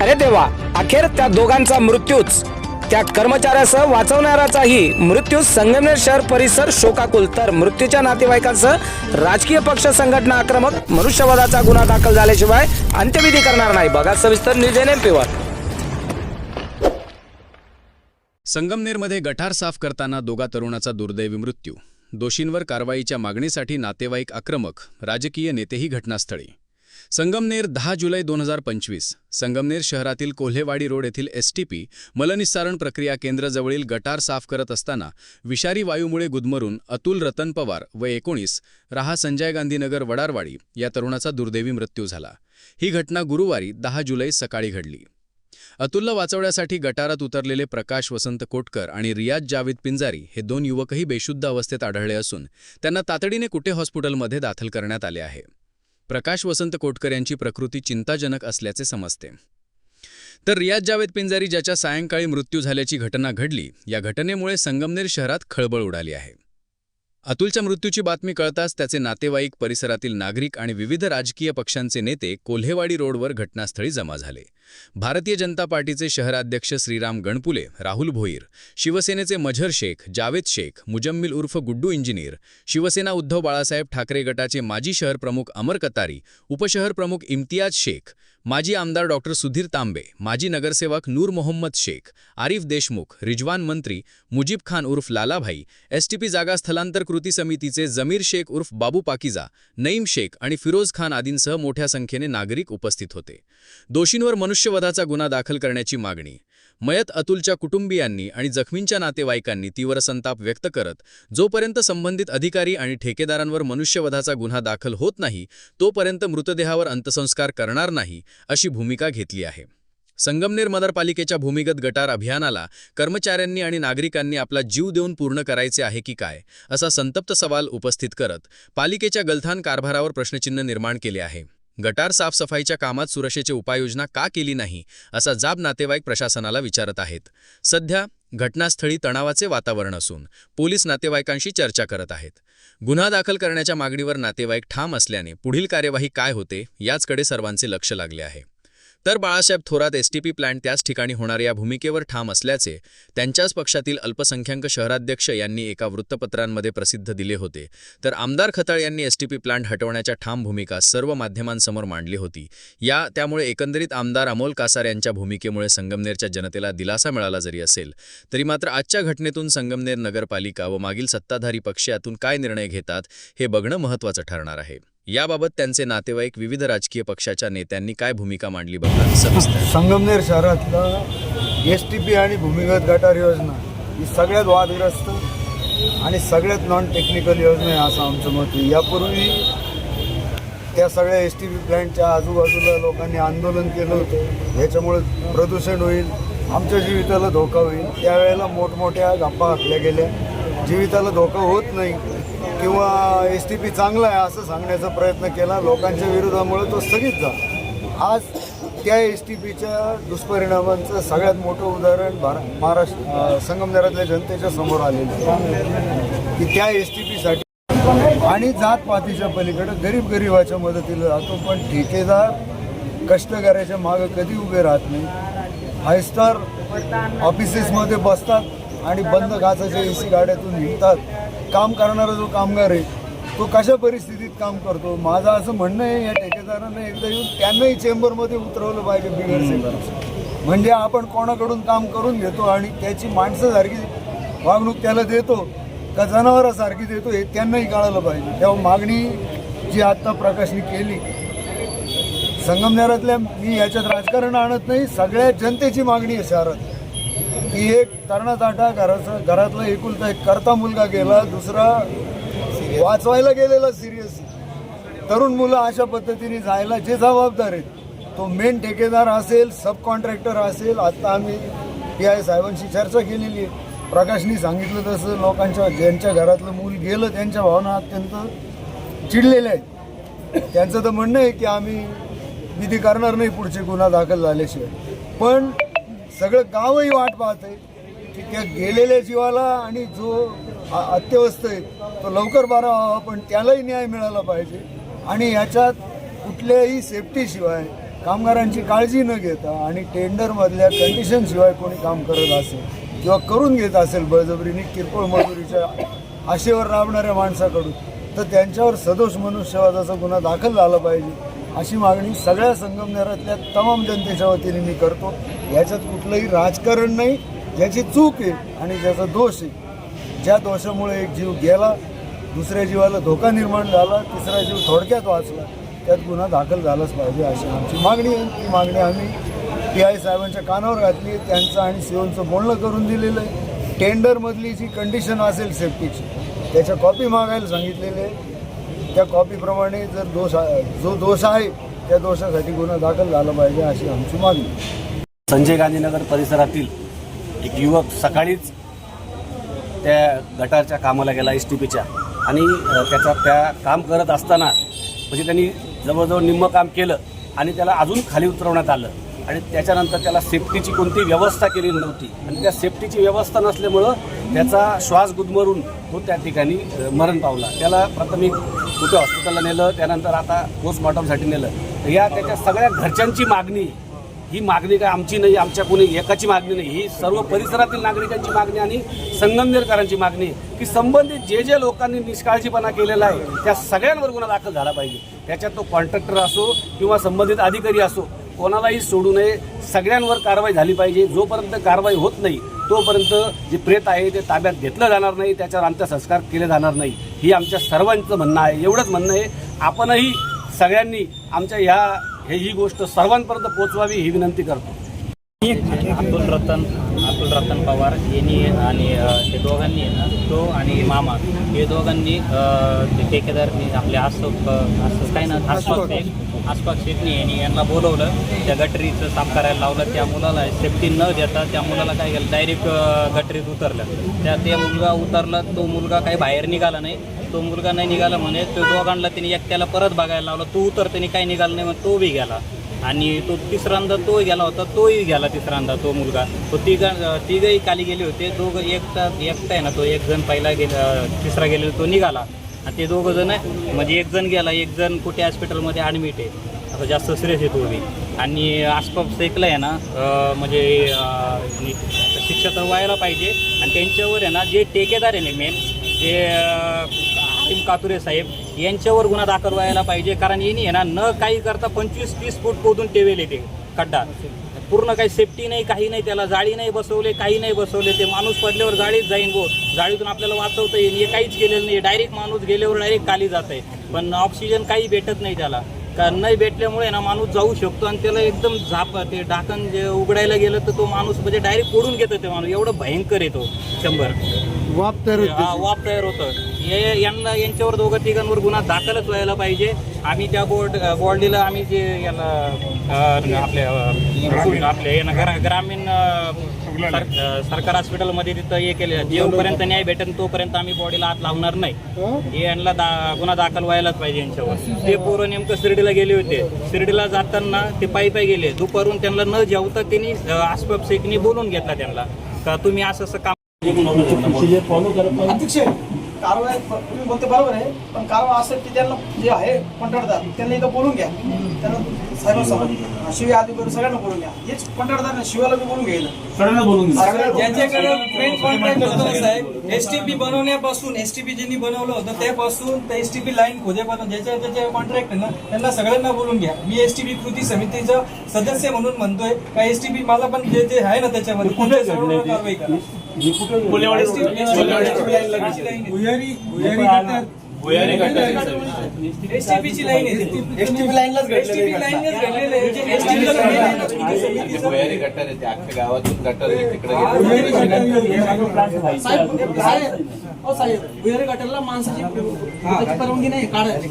अरे देवा अखेर त्या दोघांचा मृत्यूच. त्या कर्मचाऱ्यासह वाचवणाऱ्याचाही मृत्यू संगमनेर शहर परिसर शोकाकुल. तर मृत्यूच्या नातेवाईकांसह राजकीय पक्ष संघटना आक्रमक मनुष्यवधाचा गुन्हा दाखल झाल्याशिवाय अंत्यविधी करणार नाही. बघा सविस्तर न्यूज एन एम संगमनेरमध्ये गटार साफ करताना दोघा तरुणाचा दुर्दैवी मृत्यू. दोषींवर कारवाईच्या मागणीसाठी नातेवाईक आक्रमक राजकीय नेतेही घटनास्थळी. संगमनेर दहा जुलै दोन हजार पंचवीस. संगमनेर शहरातील कोल्हेवाडी रोड येथील एस टी पी मलनिस्सारण प्रक्रिया केंद्राजवळील गटार साफ करत असताना विषारी वायूमुळे गुदमरून अतुल रतन पवार व एकोणीस राहा संजय गांधीनगर वडारवाडी या तरुणाचा दुर्दैवी मृत्यू झाला. ही घटना गुरुवारी दहा जुलै सकाळी घडली. अतुलला वाचवण्यासाठी गटारात उतरलेले प्रकाश वसंत कोटकर आणि रियाज जावेद पिंजारी हे दोन युवकही बेशुद्ध अवस्थेत आढळले असून त्यांना तातडीने कुटे हॉस्पिटलमध्ये दाखल करण्यात आले आहे. प्रकाश वसंत कोटकर यांची प्रकृती चिंताजनक असल्याचे समजते. तर रियाज जावेद पिंजारी ज्याच्या सायंकाळी मृत्यू झाल्याची घटना घडली या घटनेमुळे संगमनेर शहरात खळबळ उडाली आहे. अतुलच्या मृत्यूची बातमी कळताच त्याचे नातेवाईक परिसरातील नागरिक आणि विविध राजकीय पक्षांचे नेते कोल्हेवाडी रोडवर घटनास्थळी जमा झाले. भारतीय जनता पार्टीचे शहराध्यक्ष श्रीराम गणपुले राहुल भोईर शिवसेनेचे मझर शेख जावेद शेख मुजम्मिल उर्फ गुड्डू इंजिनियर शिवसेना उद्धव बाळासाहेब ठाकरे गटाचे माजी शहर प्रमुख अमर कतारी उपशहर प्रमुख इम्तियाज शेख माजी आमदार डॉक्टर सुधीर तांबे माजी नगरसेवक नूर मोहम्मद शेख आरिफ देशमुख रिजवान मंत्री मुजीब खान उर्फ लालाभाई एसटीपी जागा स्थलांतर कृती समितीचे जमीर शेख उर्फ बाबू पाकिजा नईम शेख आणि फिरोज खान आदींसह मोठ्या संख्येने नागरिक उपस्थित होते. दोषींवर मनुष्यवधाचा गुन्हा दाखल करण्याची मागणी मयत अतुलच्या कुटुंबियांनी आणि जखमींच्या नातेवाईकांनी तीव्र संताप व्यक्त करत जोपर्यंत संबंधित अधिकारी आणि ठेकेदारांवर मनुष्यवधाचा गुन्हा दाखल होत नाही तोपर्यंत मृतदेहावर अंत्यसंस्कार करणार नाही अशी भूमिका घेतली आहे. संगमनेर नगरपालिकेच्या भूमिगत गटार अभियानाला कर्मचाऱ्यांनी आणि नागरिकांनी आपला जीव देऊन पूर्ण करायचे आहे की काय असा संतप्त सवाल उपस्थित करत पालिकेच्या गलथान कारभारावर प्रश्नचिन्ह निर्माण केले आहे. गटार साफसफाईच्या कामात सुरक्षेची उपाययोजना का केली नाही असा जाब नातेवाईक प्रशासनाला विचारत आहेत. सध्या घटनास्थळी तणावाचे वातावरण असून पोलीस नातेवाईकांशी चर्चा करत आहेत. गुन्हा दाखल करण्याच्या मागणीवर नातेवाईक ठाम असल्याने पुढील कार्यवाही काय होते याचकडे सर्वांचे लक्ष लागले आहे. तर बाळासाहेब थोरात एसटीपी प्लॅन्ट त्याच ठिकाणी होणाऱ्या या भूमिकेवर ठाम असल्याचे त्यांच्याच पक्षातील अल्पसंख्याक शहराध्यक्ष यांनी एका वृत्तपत्रांमध्ये प्रसिद्ध दिले होते. तर आमदार खताळ यांनी एसटीपी प्लांट हटवण्याच्या ठाम भूमिका सर्व माध्यमांसमोर मांडली होती. या त्यामुळे एकंदरीत आमदार अमोल कासार यांच्या भूमिकेमुळे संगमनेरच्या जनतेला दिलासा मिळाला जरी असेल तरी मात्र आजच्या घटनेतून संगमनेर नगरपालिका व मागील सत्ताधारी पक्ष यातून काय निर्णय घेतात हे बघणं महत्त्वाचं ठरणार आहे. याबाबत त्यांचे नातेवाईक विविध राजकीय पक्षाच्या नेत्यांनी काय भूमिका मांडली बघा सविस्तर संगमनेर शहरातला एस टी पी आणि भूमिगत गटार योजना ही सगळ्यात वादग्रस्त आणि सगळ्यात नॉन टेक्निकल योजना आहे असं आमचं मत आहे. यापूर्वी त्या सगळ्या एस टी पी प्लॅन्टच्या आजूबाजूला लोकांनी आंदोलन केलं होतं. ह्याच्यामुळे प्रदूषण होईल आमच्या जीविताला धोका होईल. त्यावेळेला मोठमोठ्या गप्पा आखल्या गेल्या. जीविताला धोका होत नाही. किंवा एस टी पी चांगला आहे असं सांगण्याचा प्रयत्न केला. लोकांच्या विरोधामुळे तो स्थगित झाला. आज त्या एस टी पीच्या दुष्परिणामांचं सगळ्यात मोठं उदाहरण भार महाराष्ट्र संगमनेरातल्या जनतेच्या समोर आलेलं आहे. की त्या एस टी पीसाठी आणि जातपातीच्या पलीकडे गरीब गरिबाच्या मदतीला जातो. पण ठेकेदार कष्टकऱ्याच्या मागं कधी उभे राहत नाही. फाय स्टार ऑफिसेसमध्ये बसतात आणि बंद काचाच्या ए सी गाड्यातून निघतात. काम करणारा जो कामगार आहे तो कशा परिस्थितीत काम करतो? माझं असं म्हणणं आहे या ठेकेदारांना एकदा येऊन त्यांनाही चेंबरमध्ये उतरवलं पाहिजे बिगर सेवा म्हणजे आपण कोणाकडून काम करून घेतो आणि त्याची माणसासारखी वागणूक त्याला देतो का जनावरासारखी देतो हे त्यांनाही कळालं पाहिजे. तेव्हा मागणी जी आत्ता प्रकाशनी केली संगमनेरातल्या मी याच्यात राजकारण आणत नाही सगळ्या जनतेची मागणी आहे शहरात. की एक तरुणाताटा घराचा घरातला एकुलता एक करता मुलगा गेला दुसरा वाचवायला गेलेला सिरियस तरुण मुलं अशा पद्धतीने जायला जे जबाबदार आहेत तो मेन ठेकेदार असेल सब कॉन्ट्रॅक्टर असेल. आता आम्ही पी आय साहेबांशी चर्चा केलेली आहे. प्रकाशनी सांगितलं तसं लोकांच्या ज्यांच्या घरातलं मूल गेलं त्यांच्या भावना अत्यंत चिडलेल्या आहेत. त्यांचं तर म्हणणं आहे की आम्ही विधी करणार नाही पुढचे गुन्हा दाखल झाल्याशिवाय. पण सगळं गावही वाट पाहत आहे की त्या गेलेल्या जीवाला आणि जो अत्यवस्थ आहे तो लवकर बारा व्हावा पण त्यालाही न्याय मिळाला पाहिजे. आणि याच्यात कुठल्याही सेफ्टीशिवाय कामगारांची काळजी न घेता आणि टेंडरमधल्या कंडिशनशिवाय कोणी काम करत असेल किंवा करून घेत असेल बळजबरीने किरकोळ मजुरीच्या आशेवर राबणाऱ्या माणसाकडून तर त्यांच्यावर सदोष मनुष्यवादाचा गुन्हा दाखल झाला पाहिजे अशी मागणी सगळ्या संगमनेरातल्या तमाम जनतेच्या वतीने मी करतो. याच्यात कुठलंही राजकारण नाही ज्याची चूक आहे आणि ज्याचा दोष आहे. ज्या दोषामुळे एक जीव गेला दुसऱ्या जीवाला धोका निर्माण झाला तिसरा जीव थोडक्यात वाचला त्यात गुन्हा दाखल झालाच पाहिजे अशी आमची मागणी आहे. ती मागणी आम्ही टी आय साहेबांच्या कानावर घातली आहे. त्यांचं आणि सीओचं बोलणं करून दिलेलं आहे. टेंडरमधली जी कंडिशन असेल सेफ्टीची त्याच्या कॉपी मागायला सांगितलेले आहे. त्या कॉपीप्रमाणे जर दोष जो दोष आहे त्या दोषासाठी गुन्हा दाखल झाला पाहिजे अशी आमची मागणी संजय गांधीनगर परिसरातील एक युवक सकाळीच त्या गटारच्या कामाला गेला एस टी पीच्या आणि त्याचा त्या काम करत असताना म्हणजे त्यांनी जवळजवळ निम्म काम केलं आणि त्याला अजून खाली उतरवण्यात आलं. आणि त्याच्यानंतर त्याला सेफ्टीची कोणती व्यवस्था केली नव्हती. आणि त्या सेफ्टीची व्यवस्था नसल्यामुळं त्याचा श्वास गुदमरून तो त्या ठिकाणी मरण पावला. त्याला प्राथमिक कुठे हॉस्पिटलला नेलं त्यानंतर आता पोस्टमॉर्टमसाठी नेलं. तर या त्याच्या सगळ्या घरच्यांची मागणी ही मागणी काय आमची नाही आमच्या कोणी एकाची मागणी नाही. ही सर्व परिसरातील नागरिकांची मागणी आणि संगमनेरकरांची मागणी की संबंधित जे जे लोकांनी निष्काळजीपणा केलेला आहे त्या सगळ्यांवर गुन्हा दाखल झाला पाहिजे. त्याच्यात तो कॉन्ट्रॅक्टर असो किंवा संबंधित अधिकारी असो कोणालाही सोडू नये. सगळ्यांवर कारवाई झाली पाहिजे. जोपर्यंत कारवाई होत नाही तोपर्यंत जे प्रेत आहे ते ताब्यात घेतलं जाणार नाही. त्याच्यावर अंत्यसंस्कार केले जाणार नाही. ही आमच्या सर्वांचं म्हणणं आहे. एवढंच म्हणणं आहे. आपणही सगळ्यांनी आमच्या ह्या हे ही गोष्ट सर्वांपर्यंत पोहोचवावी ही विनंती करतो. अतुल रतन अतुल रतन पवार यांनी आणि ते दोघांनी ना तो आणि मामा हे दोघांनी ते ठेकेदारनी आपले आसफ असं काय ना आसपास आसपास शेटणी यांनी यांना बोलवलं त्या गटरीचं साफ करायला लावलं त्या मुलाला सेफ्टी न देता त्या मुलाला काय केलं डायरेक्ट गटरीत उतरलं. त्या ते मुलगा उतरला तो मुलगा काही बाहेर निघाला नाही तो मुलगा नाही निघाला म्हणे तो दोघांना त्यांनी एकट्याला परत बघायला लावला. तो उतर त्याने काही निघाला नाही म्हणून तो बी गेला. आणि तो तिसऱ्यांदा तो गेला होता तोही गेला तिसऱ्यांदा तो मुलगा. तो तिघ तिघही खाली गेले होते दोघं एकटा एकटा आहे ना तो एक जण पहिला गेला तिसरा गेलेला तो निघाला. आणि ते दोघं जण म्हणजे एक जण गेला एक जण कुठे हॉस्पिटलमध्ये ॲडमिट आहे. आता जास्त सिरियस आहे तो बी. आणि आसपास ऐकलं आहे ना म्हणजे, म्हणजे शिक्षा तर व्हायला पाहिजे. आणि त्यांच्यावर आहे ना जे ठेकेदार आहे ना मेन जे हाकीम कातुरे साहेब यांच्यावर गुन्हा दाखल व्हायला पाहिजे कारण यांनी आहे ना न काही करता पंचवीस तीस फूट पोदून टेवेल ते खड्डा. पूर्ण काही सेफ्टी नाही काही नाही त्याला जाळी नाही बसवले काही नाही बसवले ते माणूस पडल्यावर जाळीत जाईन गो जाळीतून आपल्याला वाचवता येईल हे काहीच केलेलं नाही. डायरेक्ट माणूस गेल्यावर डायरेक्ट खाली जात आहे पण ऑक्सिजन काही भेटत नाही त्याला. कारण नाही भेटल्यामुळे ना माणूस जाऊ शकतो आणि त्याला एकदम झाप ते ढाकण जे उघडायला गेलं तर तो माणूस म्हणजे डायरेक्ट पडून घेतो ते माणूस. एवढं भयंकर येतो शंभर. वाप तर हा वाप तयार होतं. हे यांना यांच्यावर दोघं तिघांवर गुन्हा दाखलच व्हायला पाहिजे. आम्ही त्या बोर्ड बॉडीला आम्ही जे याला अं, आपल्या आपल्या ग्रा- ग्रामीण सर- अं, सरकार हॉस्पिटलमध्ये तिथं हे केलं. जेवपर्यंत न्याय भेटेल तोपर्यंत आम्ही बॉडीला हात लावणार नाही. हे? यांना दा गुन्हा दाखल व्हायलाच पाहिजे यांच्यावर. ते पोरं नेमकं शिर्डीला गेले होते. शिर्डीला जाताना ते पायी पायी गेले. दुपारून त्यांना न जेवता त्यांनी आसपास शेखनी बोलून घेतला त्यांना. का तुम्ही असं असं काम अध्यक्ष कारवाई तुम्ही बोलते बरोबर आहे पण कारवाई असं की त्यांना जे आहे कंत्राटदार त्यांना इथं बोलून घ्या. त्यांना साहेबांसमोर शिवी आधी करून सगळ्यांना बोलून घ्या. हेच कंत्राटदार शिवाला बी बोलून घ्यायला. ज्यांच्याकडे मेन कॉन्ट्रॅक्ट होतं ना साहेब एसटीपी बनवण्यापासून एसटीपी ज्यांनी बनवलं होतं त्यापासून त्या एसटीपी लाईन खोदेपासून ज्याच्या ज्याचे कॉन्ट्रॅक्ट आहे ना त्यांना सगळ्यांना बोलून घ्या. मी एसटीपी कृती समितीचं सदस्य म्हणून म्हणतोय का एसटीपी मला पण जे जे आहे ना त्याच्यामध्ये कुठे कारवाई करा. एसटीपीची लाईन भुयारी गटार अख्ख्या गावातून तिकडे गटारला माणसाची परवानगी नाही काढायची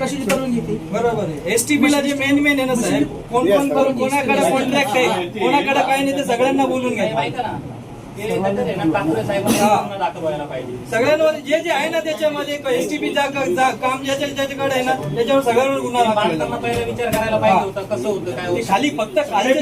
कशाची परवानगी ती? बरोबर आहे. एसटीपी ला जे मेन मेन आहे ना साहेब कोण कोण कोण कोणाकडे कॉन्ट्रॅक्ट आहे कोणाकडे काय नाही ते सगळ्यांना बोलून घ्या. सगळ्यांवर जे जे आहे ना त्याच्यामध्ये एसटीपी काम ज्याच्या ज्याच्याकडे आहे ना त्याच्यावर सगळ्यांवर गुन्हा दाखल. पहिला विचार करायला पाहिजे होता कसं होतं काय ते होतं? खाली फक्त खाली